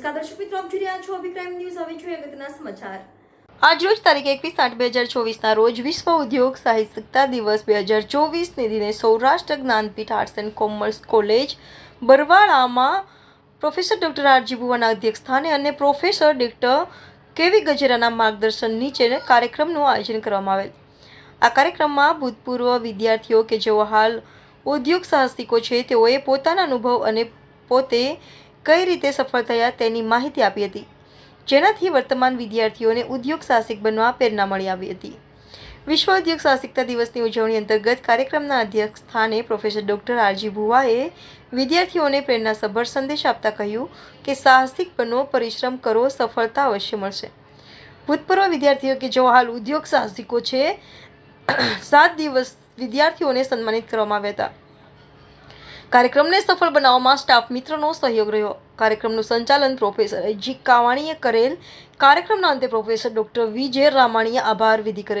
નમસ્કાર દર્શક મિત્રો, આપ જોઈ રહ્યા છો અભિક્રાઇમ ન્યૂઝ. હવે જોઈએ અગત્યના સમાચાર. આજરોજ તારીખ એકવીસ આઠ બે હજાર ચોવીસના રોજ વિશ્વ ઉદ્યોગ સાહસિકતા દિવસ બે હજાર ચોવીસને દિને Saurashtra Gyanpeeth arts and commerce college બરવાળામાં professor doctor R G ભુવાના અધ્યક્ષસ્થાને અને પ્રોફેસર ડૉક્ટર કેવી ગજેરાના માર્ગદર્શન નીચે કાર્યક્રમનું આયોજન કરવામાં આવેલ. આ કાર્યક્રમમાં ભૂતપૂર્વ વિદ્યાર્થીઓ કે જેઓ હાલ ઉદ્યોગ સાહસિકો છે, તેઓએ પોતાના અનુભવ અને પોતે કઈ રીતે સફળ થયા તેની માહિતી આપી હતી. જેનાથી વર્તમાન વિદ્યાર્થીઓને ઉદ્યોગ સાહસિક બનવા પ્રેરણા મળી આવી હતી. વિશ્વ ઉદ્યોગ સાહસિકતા દિવસની ઉજવણી અંતર્ગત કાર્યક્રમના અધ્યક્ષ સ્થાને પ્રોફેસર ડૉક્ટર આરજી ભુવાએ વિદ્યાર્થીઓને પ્રેરણાસભર સંદેશ આપતા કહ્યું કે સાહસિક બનો, પરિશ્રમ કરો, સફળતા અવશ્ય મળશે. ભૂતપૂર્વ વિદ્યાર્થીઓ કે જેઓ હાલ ઉદ્યોગ સાહસિકો છે, સાત દિવસ વિદ્યાર્થીઓને સન્માનિત કરવામાં આવ્યા હતા. કાર્યક્રમને સફળ બનાવવામાં સ્ટાફ મિત્રોનો સહયોગ રહ્યો. કાર્યક્રમનું સંચાલન પ્રોફેસર જી કાવાણીએ કરેલ કાર્યક્રમના અંતે પ્રોફેસર ડોક્ટર વિજય રામાણીએ આભાર વિધિ કરેલ.